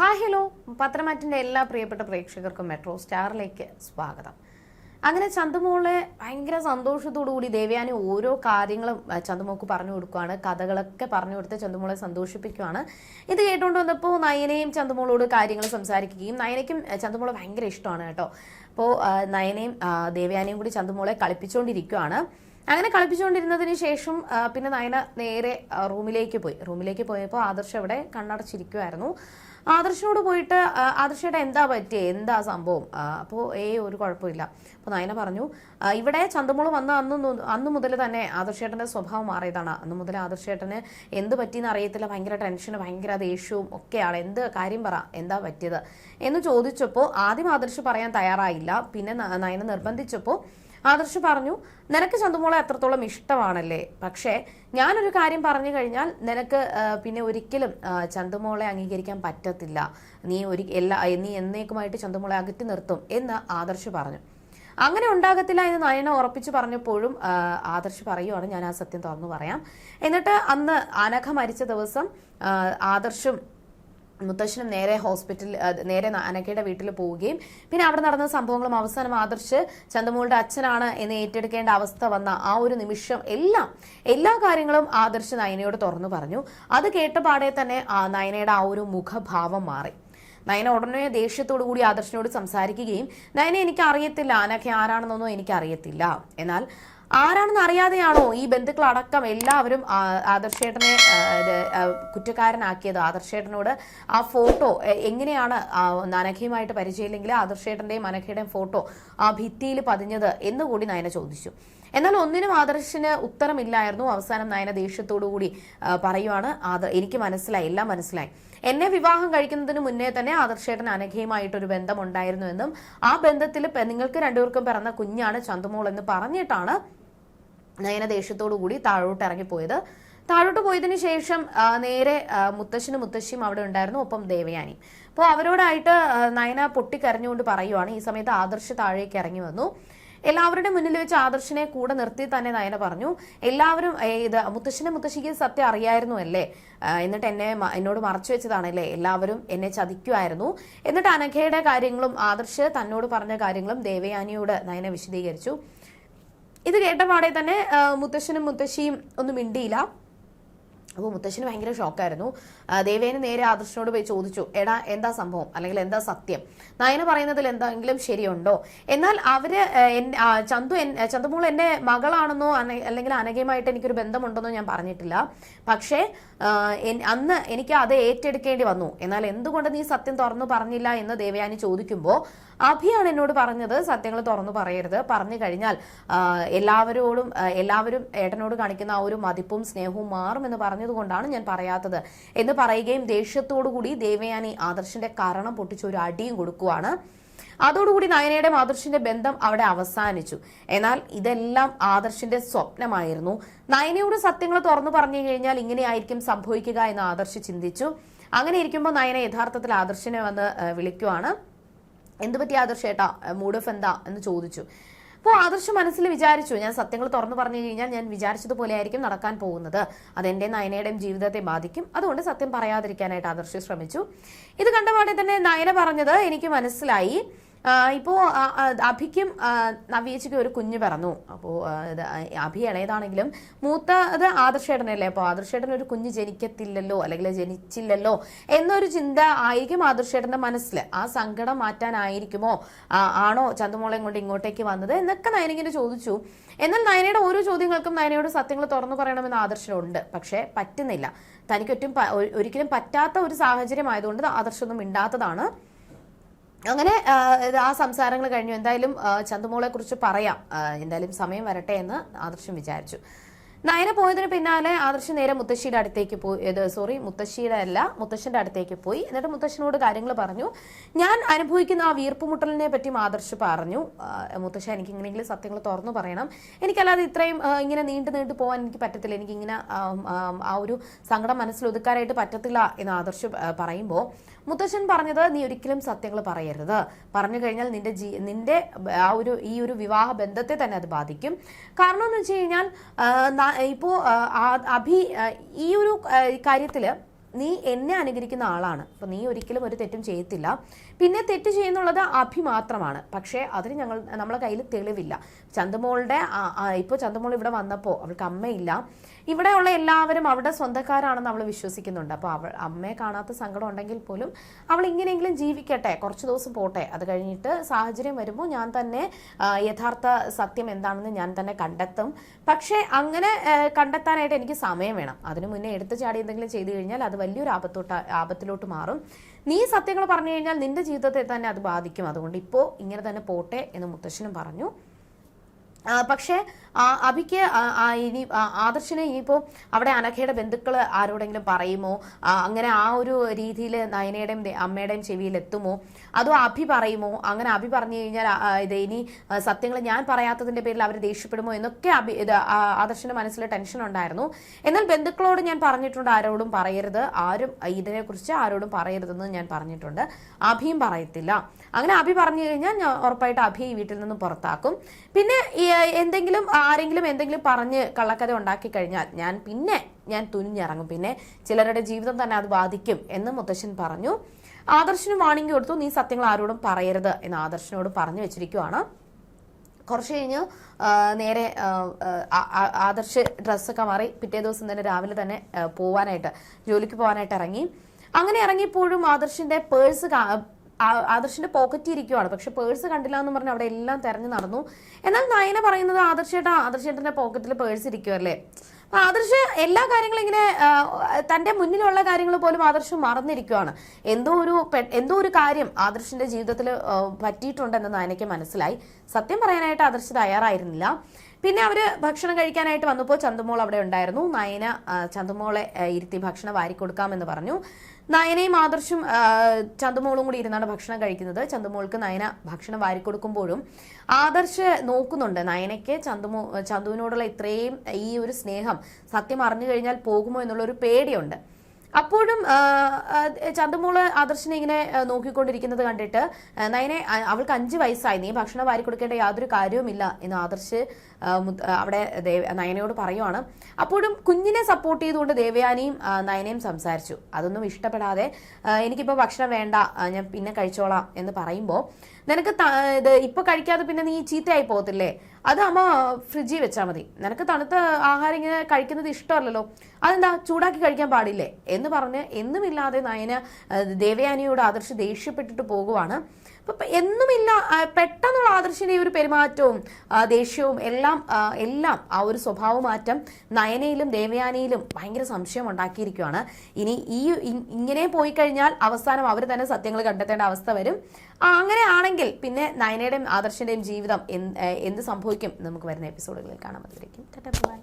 Hi hello. പത്രമാറ്റിന്റെ എല്ലാ പ്രിയപ്പെട്ട പ്രേക്ഷകർക്കും മെട്രോ സ്റ്റാറിലേക്ക് സ്വാഗതം. അങ്ങനെ ചന്തുമോളെ ഭയങ്കര കൂടി ദേവയാനി ഓരോ കാര്യങ്ങളും ആ, ചന്തുമോൾക്ക് പറഞ്ഞു കൊടുക്കുകയാണ് കഥകളൊക്കെ പറഞ്ഞു കൊടുത്ത് ചന്തുമോളെ സന്തോഷിപ്പിക്കുകയാണ് ഇത് കേട്ടുകൊണ്ട് വന്നപ്പോൾ നയനയും ചന്തുമോളോട് കാര്യങ്ങൾ സംസാരിക്കുകയും നയനയ്ക്കും ചന്തുമോളെ ഭയങ്കര ഇഷ്ടമാണ് കേട്ടോ. അപ്പോൾ നയനയും ദേവയാനിയും കൂടി ചന്തുമോളെ കളിപ്പിച്ചുകൊണ്ടിരിക്കുകയാണ് അങ്ങനെ കളിപ്പിച്ചുകൊണ്ടിരുന്നതിന് ശേഷം പിന്നെ നയന നേരെ റൂമിലേക്ക് പോയി. റൂമിലേക്ക് പോയപ്പോൾ ആദർശ് അവിടെ കണ്ണടച്ചിരിക്കുമായിരുന്നു ആദർശിനോട് പോയിട്ട് ആദർശയുടെ എന്താ പറ്റിയേ? എന്താ സംഭവം? അപ്പോൾ ഏ ഒരു കുഴപ്പമില്ല. അപ്പോൾ നയന പറഞ്ഞു ഇവിടെ ചന്തമോൾ വന്ന അന്ന് അന്ന് മുതൽ തന്നെ ആദർശേട്ടന്റെ സ്വഭാവം മാറിയതാണ്. അന്ന് മുതൽ ആദർശേട്ടന് എന്ത് പറ്റിയെന്ന് അറിയത്തില്ല. ഭയങ്കര ടെൻഷന് ഭയങ്കര ദേഷ്യവും ഒക്കെയാണ്. എന്ത് കാര്യം പറ എന്താ പറ്റിയത്? എന്ന് ചോദിച്ചപ്പോൾ ആദ്യം ആദർശ് പറയാൻ തയ്യാറായില്ല. പിന്നെ നയന നിർബന്ധിച്ചപ്പോൾ ആദർശ് പറഞ്ഞു നിനക്ക് ചന്തുമോളെ അത്രത്തോളം ഇഷ്ടമാണല്ലേ? പക്ഷേ ഞാനൊരു കാര്യം പറഞ്ഞു കഴിഞ്ഞാൽ നിനക്ക് പിന്നെ ഒരിക്കലും ചന്തുമോളെ അംഗീകരിക്കാൻ പറ്റത്തില്ല. നീ ഒരു എല്ലാ നീ എന്നേക്കുമായിട്ട് ചന്തുമോളെ അകറ്റി നിർത്തും എന്ന് ആദർശ് പറഞ്ഞു. അങ്ങനെ ഉണ്ടാകത്തില്ല എന്ന് നയന ഉറപ്പിച്ചു പറഞ്ഞപ്പോഴും ആദർശ് പറയുവാണ് ഞാൻ ആ സത്യം തുറന്നു പറയാം. എന്നിട്ട് അന്ന് അനഘ മരിച്ച ദിവസം ആദർശും മുത്തശ്ശനും നേരെ ഹോസ്പിറ്റലിൽ നേരെ അനക്കയുടെ വീട്ടിൽ പോവുകയും പിന്നെ അവിടെ നടന്ന സംഭവങ്ങളും അവസാനം ആദർശ് ചന്ദമോളുടെ അച്ഛനാണ് എന്ന് ഏറ്റെടുക്കേണ്ട അവസ്ഥ വന്ന ആ ഒരു നിമിഷം എല്ലാം എല്ലാ കാര്യങ്ങളും ആദർശ് നയനയോട് തുറന്നു പറഞ്ഞു. അത് കേട്ട പാടെ തന്നെ നയനയുടെ ആ ഒരു മുഖഭാവം മാറി. നയന ഉടനെ ദേഷ്യത്തോടു കൂടി ആദർശിനോട് സംസാരിക്കുകയും നയന എനിക്ക് അറിയത്തില്ല അനക്ക ആരാണെന്നൊന്നും എനിക്ക് അറിയത്തില്ല എന്നാൽ ആരാണെന്ന് അറിയാതെയാണോ ഈ ബന്ധുക്കൾ അടക്കം എല്ലാവരും ആദർശേട്ടനെ കുറ്റക്കാരനാക്കിയത്? ആദർശേട്ടനോട് ആ ഫോട്ടോ എങ്ങനെയാണ് നനഖയുമായിട്ട് പരിചയമില്ലെങ്കിൽ ആദർശേട്ടന്റെയും അനഖയുടെയും ഫോട്ടോ ആ ഭിത്തിയിൽ പതിഞ്ഞത് എന്നുകൂടി നയന ചോദിച്ചു. എന്നാൽ ഒന്നിനും ആദർശിന് ഉത്തരമില്ലായിരുന്നു. അവസാനം നയന ദേഷ്യത്തോടു കൂടി പറയുവാണ്. എനിക്ക് മനസ്സിലായി എല്ലാം മനസ്സിലായി. എന്നെ വിവാഹം കഴിക്കുന്നതിന് മുന്നേ തന്നെ ആദർശേട്ടൻ അനഘയുമായിട്ടൊരു ബന്ധമുണ്ടായിരുന്നു എന്നും ആ ബന്ധത്തിൽ നിങ്ങൾക്ക് രണ്ടുപേർക്കും പിറന്ന കുഞ്ഞാണ് ചന്തുമോൾ എന്ന് പറഞ്ഞിട്ടാണ് നയന ദേഷ്യത്തോടു കൂടി താഴോട്ട് ഇറങ്ങിപ്പോയത്. താഴോട്ട് പോയതിനു ശേഷം നേരെ മുത്തശ്ശനും മുത്തശ്ശിയും അവിടെ ഉണ്ടായിരുന്നു ഒപ്പം ദേവയാനി. അപ്പോൾ അവരോടായിട്ട് നയന പൊട്ടിക്കരഞ്ഞുകൊണ്ട് പറയുവാണ് ഈ സമയത്ത് ആദർശ് താഴേക്ക് ഇറങ്ങി വന്നു. എല്ലാവരുടെ മുന്നിൽ വെച്ച് ആദർശിനെ കൂടെ നിർത്തി തന്നെ നയന പറഞ്ഞു എല്ലാവരും ഇത് മുത്തശ്ശനെ മുത്തശ്ശിക്ക് സത്യം അറിയായിരുന്നു അല്ലേ? എന്നിട്ട് എന്നെ എന്നോട് മറച്ചു വെച്ചതാണല്ലേ? എല്ലാവരും എന്നെ ചതിക്കുമായിരുന്നു എന്നിട്ട് അനഘയുടെ കാര്യങ്ങളും ആദർശ് തന്നോട് പറഞ്ഞ കാര്യങ്ങളും ദേവയാനിയോട് നയന വിശദീകരിച്ചു. ഇത് കേട്ട പാടെ തന്നെ മുത്തശ്ശനും മുത്തശ്ശിയും ഒന്നും മിണ്ടിയില്ല. അപ്പോൾ മുത്തശ്ശന് ഭയങ്കര ഷോക്കായിരുന്നു. ദേവേന് നേരെ ആദർശനോട് പോയി ചോദിച്ചു എടാ എന്താ സംഭവം? അല്ലെങ്കിൽ എന്താ സത്യം? നയന പറയുന്നതിൽ എന്തെങ്കിലും ശരിയുണ്ടോ? എന്നാൽ അവർ ചന്തു ചന്തുമോൾ എന്റെ മകളാണെന്നോ അല്ലെങ്കിൽ അനഘയുമായിട്ട് എനിക്കൊരു ബന്ധമുണ്ടെന്നോ ഞാൻ പറഞ്ഞിട്ടില്ല. പക്ഷേ അന്ന് എനിക്ക് അത് ഏറ്റെടുക്കേണ്ടി വന്നു. എന്നാൽ എന്തുകൊണ്ട് നീ സത്യം തുറന്നു പറഞ്ഞില്ല എന്ന് ദേവയാനി ചോദിക്കുമ്പോൾ അഭിയാണ് എന്നോട് പറഞ്ഞത് സത്യങ്ങൾ തുറന്നു പറയരുത്. പറഞ്ഞു കഴിഞ്ഞാൽ എല്ലാവരോടും എല്ലാവരും ഏട്ടനോട് കാണിക്കുന്ന ആ ഒരു മതിപ്പും സ്നേഹവും മാറുമെന്ന് പറഞ്ഞതുകൊണ്ടാണ് ഞാൻ പറയാത്തത്. എന്ന് പറയുകയും ദേഷ്യത്തോടുകൂടി ദേവയാനി ആദർശിന്റെ കാരണം പൊട്ടിച്ച് ഒരു അടിയും കൊടുക്കുവാണ്. അതോടുകൂടി നയനയുടെ ആദർശിന്റെ ബന്ധം അവിടെ അവസാനിച്ചു. എന്നാൽ ഇതെല്ലാം ആദർശിന്റെ സ്വപ്നമായിരുന്നു. നയനയോട് സത്യങ്ങൾ തുറന്നു പറഞ്ഞു കഴിഞ്ഞാൽ ഇങ്ങനെയായിരിക്കും സംഭവിക്കുക എന്ന് ആദർശ് ചിന്തിച്ചു. അങ്ങനെ ഇരിക്കുമ്പോൾ നയന യഥാർത്ഥത്തിൽ ആദർശിനെ വന്ന് വിളിക്കുവാണ്. എന്തുപറ്റി ആദർശ് ഏട്ടാ മൂഡ് ഓഫ് എന്താ എന്ന് ചോദിച്ചു. അപ്പോൾ ആദർശ് മനസ്സിൽ വിചാരിച്ചു ഞാൻ സത്യങ്ങൾ തുറന്നു പറഞ്ഞു കഴിഞ്ഞാൽ ഞാൻ വിചാരിച്ചതുപോലെ ആയിരിക്കും നടക്കാൻ പോകുന്നത്. അതെന്റെ നയനയുടെയും ജീവിതത്തെ ബാധിക്കും. അതുകൊണ്ട് സത്യം പറയാതിരിക്കാനായിട്ട് ആദർശ് ശ്രമിച്ചു. ഇത് കണ്ടപാടെ തന്നെ നയന പറഞ്ഞത് എനിക്ക് മനസ്സിലായി. ഇപ്പോ അഭിക്കും നവ്യേച്ചിക്കും ഒരു കുഞ്ഞ് പിറന്നു. അപ്പോൾ അഭി ഇളയതാണെങ്കിലും മൂത്ത അത് ആദർശേട്ടനല്ലേ? അപ്പോൾ ആദർശേട്ടൻ ഒരു കുഞ്ഞ് ജനിക്കത്തില്ലല്ലോ അല്ലെങ്കിൽ ജനിച്ചില്ലല്ലോ എന്നൊരു ചിന്ത ആയിരിക്കും ആദർശേട്ടന്റെ മനസ്സിൽ ആ സങ്കടം മാറ്റാനായിരിക്കുമോ? ആണോ ചന്തുമോളെയും കൊണ്ട് ഇങ്ങോട്ടേക്ക് വന്നത്? എന്നൊക്കെ നയനിങ്ങനെ ചോദിച്ചു. എന്നാൽ നയനയുടെ ഓരോ ചോദ്യങ്ങൾക്കും നയനയോട് സത്യങ്ങൾ തുറന്നു പറയണമെന്ന് ആദർശനുണ്ട് പക്ഷേ പറ്റുന്നില്ല. തനിക്കൊറ്റും ഒരിക്കലും പറ്റാത്ത ഒരു സാഹചര്യം ആയതുകൊണ്ട് ആദർശമൊന്നും മിണ്ടാത്തതാണ്. അങ്ങനെ ആ, സംസാരങ്ങൾ കഴിഞ്ഞു. എന്തായാലും ചന്തുമോളെ കുറിച്ച് പറയാം. എന്തായാലും സമയം വരട്ടെ എന്ന് ആദർശം വിചാരിച്ചു. നയന പോയതിന് പിന്നാലെ ആദർശ് നേരെ മുത്തശ്ശിയുടെ അടുത്തേക്ക് പോയി സോറി മുത്തശ്ശിയുടെ അല്ല മുത്തശ്ശന്റെ അടുത്തേക്ക് പോയി. എന്നിട്ട് മുത്തശ്ശനോട് കാര്യങ്ങൾ പറഞ്ഞു. ഞാൻ അനുഭവിക്കുന്ന ആ വീർപ്പുമുട്ടലിനെ പറ്റി ആദർശ് പറഞ്ഞു. മുത്തശ്ശ എനിക്ക് ഇങ്ങനെയെങ്കിലും സത്യങ്ങൾ തുറന്നു പറയണം. എനിക്കല്ലാതെ ഇത്രയും ഇങ്ങനെ നീണ്ടു നീണ്ടു പോകാൻ എനിക്ക് പറ്റത്തില്ല. എനിക്കിങ്ങനെ ആ ഒരു സങ്കടം മനസ്സിൽ ഒതുക്കാനായിട്ട് പറ്റത്തില്ല എന്ന് ആദർശ് പറയുമ്പോൾ മുത്തശ്ശൻ പറഞ്ഞത് നീ ഒരിക്കലും സത്യങ്ങൾ പറയരുത്. പറഞ്ഞു കഴിഞ്ഞാൽ നിന്റെ ജീ നിന്റെ ആ ഒരു ഈ ഒരു വിവാഹ ബന്ധത്തെ തന്നെ അത് ബാധിക്കും. കാരണം എന്ന് വെച്ച് കഴിഞ്ഞാൽ ഇപ്പോൾ അഭി ഈ ഒരു കാര്യത്തിൽ നീ എന്നെ അനുകരിക്കുന്ന ആളാണ്. അപ്പോൾ നീ ഒരിക്കലും ഒരു തെറ്റും ചെയ്യത്തില്ല. പിന്നെ തെറ്റ് ചെയ്യുന്നുള്ളത് അഭി മാത്രമാണ്. പക്ഷേ അതിന് ഞങ്ങൾ നമ്മളെ കയ്യിൽ തെളിവില്ല. ചന്ദമോളുടെ ഇപ്പോൾ ചന്ദമോൾ ഇവിടെ വന്നപ്പോൾ അവൾക്ക് അമ്മയില്ല. ഇവിടെയുള്ള എല്ലാവരും അവളുടെ സ്വന്തക്കാരാണെന്ന് അവൾ വിശ്വസിക്കുന്നുണ്ട്. അപ്പോൾ അവൾ അമ്മയെ കാണാത്ത സങ്കടം ഉണ്ടെങ്കിൽ പോലും അവൾ ഇങ്ങനെയെങ്കിലും ജീവിക്കട്ടെ കുറച്ച് ദിവസം പോട്ടെ. അത് കഴിഞ്ഞിട്ട് സാഹചര്യം വരുമ്പോൾ ഞാൻ തന്നെ യഥാർത്ഥ സത്യം എന്താണെന്ന് ഞാൻ തന്നെ കണ്ടെത്തും. പക്ഷേ അങ്ങനെ കണ്ടെത്താനായിട്ട് എനിക്ക് സമയം വേണം. അതിനു മുന്നേ എടുത്തു ചാടി എന്തെങ്കിലും ചെയ്തു കഴിഞ്ഞാൽ അത് വലിയൊരു ആപത്തോട്ട് ആപത്തിലോട്ട് മാറും. നീ സത്യങ്ങൾ പറഞ്ഞു കഴിഞ്ഞാൽ നിന്റെ ജീവിതത്തെ തന്നെ അത് ബാധിക്കും. അതുകൊണ്ട് ഇപ്പോൾ ഇങ്ങനെ തന്നെ പോട്ടെ എന്ന് മുത്തശ്ശനും പറഞ്ഞു. പക്ഷേ അഭിക്ക് ഇനി ആദർശിനെ ഇനിയിപ്പോൾ അവിടെ അനഘയുടെ ബന്ധുക്കൾ ആരോടെങ്കിലും പറയുമോ? അങ്ങനെ ആ ഒരു രീതിയിൽ നയനയുടെയും അമ്മയുടെയും ചെവിയിൽ എത്തുമോ? അതോ അഭി പറയുമോ? അങ്ങനെ അഭി പറഞ്ഞു കഴിഞ്ഞാൽ ഇത് ഇനി സത്യങ്ങൾ ഞാൻ പറയാത്തതിന്റെ പേരിൽ അവർ ദേഷ്യപ്പെടുമോ എന്നൊക്കെ അഭി ഇത് ആദർശിന്റെ മനസ്സിൽ ടെൻഷൻ ഉണ്ടായിരുന്നു. എന്നാൽ ബന്ധുക്കളോട് ഞാൻ പറഞ്ഞിട്ടുണ്ട് ആരോടും പറയരുത്. ആരും ഇതിനെക്കുറിച്ച് ആരോടും പറയരുതെന്ന് ഞാൻ പറഞ്ഞിട്ടുണ്ട്. അഭിയും പറയത്തില്ല. അങ്ങനെ അഭി പറഞ്ഞു കഴിഞ്ഞാൽ ഞാൻ ഉറപ്പായിട്ട് അഭി വീട്ടിൽ നിന്ന് പുറത്താക്കും. പിന്നെ ഈ, എന്തെങ്കിലും ആരെങ്കിലും എന്തെങ്കിലും പറഞ്ഞ് കള്ളക്കഥ ഉണ്ടാക്കി കഴിഞ്ഞാൽ ഞാൻ പിന്നെ ഞാൻ തുനിഞ്ഞിറങ്ങും. പിന്നെ ചിലരുടെ ജീവിതം തന്നെ അത് ബാധിക്കും എന്ന് മുത്തശ്ശൻ പറഞ്ഞു. ആദർശനും വാണിംഗ് കൊടുത്തു. നീ സത്യങ്ങൾ ആരോടും പറയരുത് എന്ന് ആദർശനോട് പറഞ്ഞു വെച്ചിരിക്കുവാണ്. കുറച്ച് കഴിഞ്ഞ് നേരെ ആദർശ് ഡ്രസ്സൊക്കെ മാറി പിറ്റേ ദിവസം തന്നെ രാവിലെ തന്നെ പോവാനായിട്ട് ജോലിക്ക് പോകാനായിട്ട് ഇറങ്ങി. അങ്ങനെ ഇറങ്ങിയപ്പോഴും ആദർശിന്റെ പേഴ്സ് ആദർശിന്റെ പോക്കറ്റ് ഇരിക്കുവാണ്. പക്ഷെ പേഴ്സ് കണ്ടില്ല എന്ന് പറഞ്ഞ് അവിടെ എല്ലാം തെരഞ്ഞു നടന്നു. എന്നാൽ നയന പറയുന്നത് ആദർശേട്ടാ ആദർശേട്ടന്റെ പോക്കറ്റിൽ പേഴ്സ് ഇരിക്കുമല്ലേ ആദർശ് എല്ലാ കാര്യങ്ങളും ഇങ്ങനെ തന്റെ മുന്നിലുള്ള കാര്യങ്ങൾ പോലും ആദർശ് മറന്നിരിക്കുവാണ്. എന്തോ ഒരു എന്തോ ഒരു കാര്യം ആദർശിന്റെ ജീവിതത്തിൽ പറ്റിയിട്ടുണ്ടെന്ന് നയനയ്ക്ക് മനസ്സിലായി. സത്യം പറയാനായിട്ട് ആദർശ് തയ്യാറായിരുന്നില്ല. പിന്നെ അവർ ഭക്ഷണം കഴിക്കാനായിട്ട് വന്നപ്പോൾ ചന്തുമോൾ അവിടെ ഉണ്ടായിരുന്നു. നയന ചന്തുമോളെ ഇരുത്തി ഭക്ഷണം വാരി കൊടുക്കാമെന്ന് പറഞ്ഞു. നയനയും ആദർശും ചന്തുമോളും കൂടി ഇരുന്നാണ് ഭക്ഷണം കഴിക്കുന്നത്. ചന്തുമോൾക്ക് നയന ഭക്ഷണം വാരി കൊടുക്കുമ്പോഴും ആദർശ് നോക്കുന്നുണ്ട് നയനയ്ക്ക് ചന്തുമോ ചന്തുവിനോടുള്ള ഇത്രയും ഈ ഒരു സ്നേഹം സത്യം അറിഞ്ഞു കഴിഞ്ഞാൽ പോകുമോ എന്നുള്ള ഒരു പേടിയുണ്ട്. അപ്പോഴും ആ, ആദർശിനെ ഇങ്ങനെ നോക്കിക്കൊണ്ടിരിക്കുന്നത് കണ്ടിട്ട് നയനെ അവൾക്ക് അഞ്ച് വയസ്സായി. നീ ഭക്ഷണം വാരി കൊടുക്കേണ്ട യാതൊരു കാര്യവുമില്ല എന്ന് ആദർശ് അവിടെ നയനയോട് പറയുവാണ്. അപ്പോഴും കുഞ്ഞിനെ സപ്പോർട്ട് ചെയ്തുകൊണ്ട് ദേവയാനിയും നയനയും സംസാരിച്ചു. അതൊന്നും ഇഷ്ടപ്പെടാതെ എനിക്കിപ്പോൾ ഭക്ഷണം വേണ്ട ഞാൻ പിന്നെ കഴിച്ചോളാം എന്ന് പറയുമ്പോൾ നിനക്ക് ഇത് ഇപ്പൊ കഴിക്കാതെ പിന്നെ നീ ചീത്തയായി പോകത്തില്ലേ? അത് അമ്മ ഫ്രിഡ്ജിൽ വെച്ചാൽ മതി. നിനക്ക് തണുത്ത ആഹാരം ഇങ്ങനെ കഴിക്കുന്നത് ഇഷ്ടമല്ലല്ലോ. അതെന്താ? ചൂടാക്കി കഴിക്കാൻ പാടില്ലേ? എന്ന് പറഞ്ഞ് എന്നുമില്ലാതെ നയന ദേവയാനിയോട് ആദർശ് ദേഷ്യപ്പെട്ടിട്ട് പോകുവാണ്. അപ്പൊ എന്നുമില്ല പെട്ടെന്നുള്ള ആദർശിന്റെ ഈ ഒരു പെരുമാറ്റവും ദേഷ്യവും എല്ലാം എല്ലാം ആ ഒരു സ്വഭാവ മാറ്റം നയനയിലും ദേവയാനയിലും ഭയങ്കര സംശയം ഉണ്ടാക്കിയിരിക്കുകയാണ് ഇനി ഈ ഇങ്ങനെ പോയി കഴിഞ്ഞാൽ അവസാനം അവർ തന്നെ സത്യങ്ങൾ കണ്ടെത്തേണ്ട അവസ്ഥ വരും. അങ്ങനെ ആണെങ്കിൽ പിന്നെ നയനയുടെയും ആദർശിന്റെയും ജീവിതം എന്ത് സംഭവിക്കും? നമുക്ക് വരുന്ന എപ്പിസോഡുകളിൽ കാണാൻ പറ്റുമായിരിക്കും ബൈ.